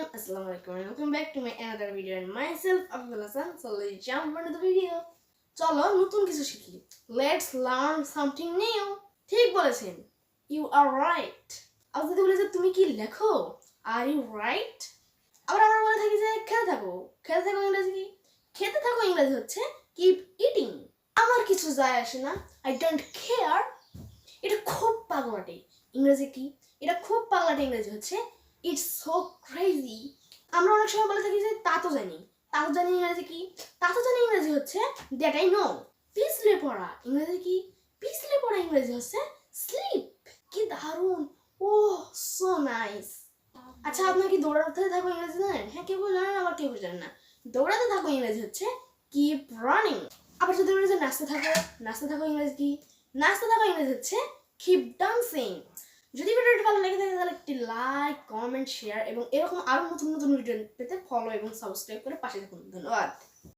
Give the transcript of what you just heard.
everyone, Assalamu alaikum and welcome back to my another video and myself Abdul Hassan. So let's jump into the video. চলো নতুন কিছু শিখি। Let's learn something new ঠিক বলেছেন। You R right আবার যদি বলে যে তুমি কি লেখো? আর ইউ রাইট আবার আমরা বলে থাকি যে খেতে থাকো। খেতে থাকো ইংরেজি কি? খেতে থাকো ইংরেজি হচ্ছে কিপ ইটিং আমার কিছু যায় আসে না। আই ডোন্ট কেয়ার এটা খুব পাগলাটে। ইংরেজি কি? এটা খুব পাগলাটে ইংরেজি হচ্ছে ইটস সো ক্রেজি আমরা অনেক সময় বলে থাকি যে তা তো জানি। তা তো জানি ইংরেজি কি? তা তো জানি ইংরেজি হচ্ছে দ্যাট আই নো পিছলে পড়া ইংরেজি কি? পিছলে পড়া ইংরেজি হচ্ছে স্লিপ কি দারুণ। ও সো নাইস আচ্ছা আপনার কি দৌড়াতে থাকো ইংরেজি জানেন? হ্যাঁ কেউ জানেন আবার কেউ জানেন না। দৌড়াতে থাকো ইংরেজি হচ্ছে কিপ রানিং আবার যদি বলে যে নাচতে থাকো নাচতে থাকো ইংরেজি কি? নাচতে থাকো ইংরেজি হচ্ছে কিপ ডান্সিং যদি ভিডিওটি ভালো লেগে থাকে তাহলে একটি লাইক কমেন্ট শেয়ার এবং এরকম আরও নতুন নতুন ভিডিও পেতে ফলো এবং সাবস্ক্রাইব করে পাশে থাকুন। ধন্যবাদ।